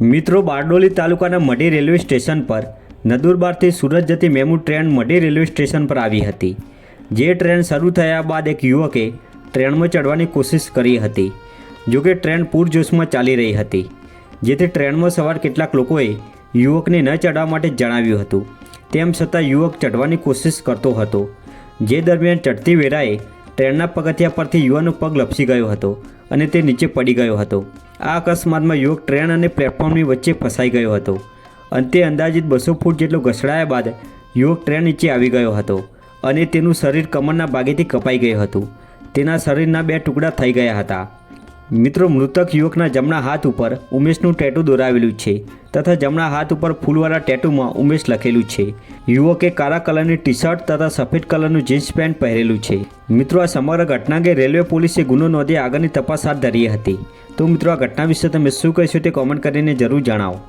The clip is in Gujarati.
મિત્રો, બારડોલી તાલુકાના મઢી રેલવે સ્ટેશન પર નદુરબારથી સુરત જતી MEMU train Madhi railway station પર આવી હતી. જે ટ્રેન શરૂ થયા બાદ એક યુવકે ટ્રેનમાં ચડવાની કોશિશ કરી હતી, જોકે ટ્રેન પૂરજોશમાં ચાલી રહી હતી. જેથી ટ્રેનમાં સવાર કેટલાક લોકોએ યુવકને ન ચડવા માટે જણાવ્યું હતું. તેમ છતાં યુવક ચડવાની કોશિશ કરતો હતો. જે દરમિયાન ચડતી વેળાએ ટ્રેનના પગથિયા પરથી યુવાનો પગ લપસી ગયો હતો અને તે નીચે પડી ગયો હતો. આ અકસ્માતમાં યુવક ટ્રેન અને પ્લેટફોર્મની વચ્ચે ફસાઈ ગયો હતો. અંતે અંદાજિત બસો ફૂટ જેટલો ઘસડાયા બાદ યુવક ટ્રેન નીચે આવી ગયો હતો અને તેનું શરીર કમરના ભાગેથી કપાઈ ગયું હતું. તેના શરીરના બે ટુકડા થઈ ગયા હતા. મિત્રો, મૃતક યુવકના જમણા હાથ ઉપર ઉમેશનું ટેટુ દોરાવેલું છે તથા જમણા હાથ ઉપર ફૂલવાળા ટેટુમાં ઉમેશ લખેલું છે. યુવકે કાળા કલરની ટી શર્ટ તથા સફેદ કલરનું જીન્સ પેન્ટ પહેરેલું છે. મિત્રો, આ સમગ્ર ઘટના અંગે રેલવે પોલીસે ગુનો નોંધી આગળની તપાસ હાથ ધરી હતી. તો મિત્રો, આ ઘટના વિશે તમે શું કહેશો તે કોમેન્ટ કરીને જરૂર જણાવો.